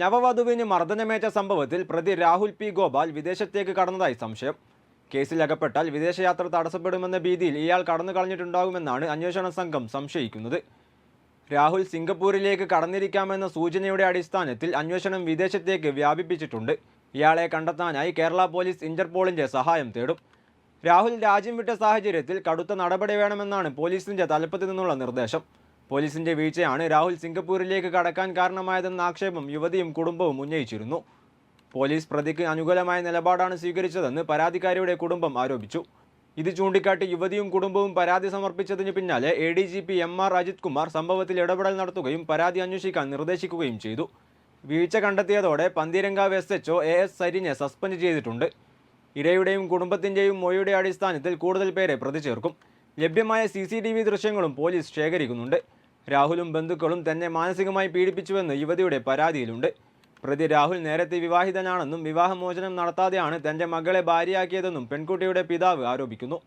നവവധുവിന് മർദ്ദനമേറ്റ സംഭവത്തിൽ പ്രതി രാഹുൽ പി ഗോപാൽ വിദേശത്തേക്ക് കടന്നതായി സംശയം. കേസിൽ അകപ്പെട്ടാൽ വിദേശയാത്ര തടസ്സപ്പെടുമെന്ന ഭീതിയിൽ ഇയാൾ കടന്നു കളഞ്ഞിട്ടുണ്ടാകുമെന്നാണ് അന്വേഷണ സംഘം സംശയിക്കുന്നത്. രാഹുൽ സിംഗപ്പൂരിലേക്ക് കടന്നിരിക്കാമെന്ന സൂചനയുടെ അടിസ്ഥാനത്തിൽ അന്വേഷണം വിദേശത്തേക്ക് വ്യാപിപ്പിച്ചിട്ടുണ്ട്. ഇയാളെ കണ്ടെത്താനായി കേരള പോലീസ് ഇന്റർപോളിന്റെ സഹായം തേടും. രാഹുൽ രാജ്യം വിട്ട സാഹചര്യത്തിൽ കടുത്ത നടപടി വേണമെന്നാണ് പോലീസിന്റെ തലപ്പത്തു നിന്നുള്ള നിർദ്ദേശം. പോലീസിന്റെ വീഴ്ചയാണ് രാഹുൽ സിംഗപ്പൂരിലേക്ക് കടക്കാൻ കാരണമായതെന്ന ആക്ഷേപം യുവതിയും കുടുംബവും ഉന്നയിച്ചിരുന്നു. പോലീസ് പ്രതിക്ക് അനുകൂലമായ നിലപാടാണ് സ്വീകരിച്ചതെന്ന് പരാതിക്കാരിയുടെ കുടുംബം ആരോപിച്ചു. ഇത് ചൂണ്ടിക്കാട്ടി യുവതിയും കുടുംബവും പരാതി സമർപ്പിച്ചതിന് പിന്നാലെ A D G P M R Ajith Kumar സംഭവത്തിൽ ഇടപെടൽ നടത്തുകയും പരാതി അന്വേഷിക്കാൻ നിർദ്ദേശിക്കുകയും ചെയ്തു. വീഴ്ച കണ്ടെത്തിയതോടെ Pantheerankavu S H A S സരിനെ suspend ചെയ്തിട്ടുണ്ട്. ഇരയുടെയും കുടുംബത്തിന്റെയും മൊഴിയുടെ അടിസ്ഥാനത്തിൽ കൂടുതൽ പേരെ പ്രതി ചേർക്കും. ലഭ്യമായ സി സി ടി വി ദൃശ്യങ്ങളും പോലീസ് ശേഖരിക്കുന്നുണ്ട്. രാഹുലും ബന്ധുക്കളും തന്നെ മാനസികമായി പീഡിപ്പിച്ചുവെന്ന് യുവതിയുടെ പരാതിയിലുണ്ട് പ്രതി രാഹുൽ നേരത്തെ വിവാഹിതനാണെന്നും വിവാഹമോചനം നടത്താതെയാണ് തന്റെ മകളെ ഭാര്യയാക്കിയതെന്നും പെൺകുട്ടിയുടെ പിതാവ് ആരോപിക്കുന്നു.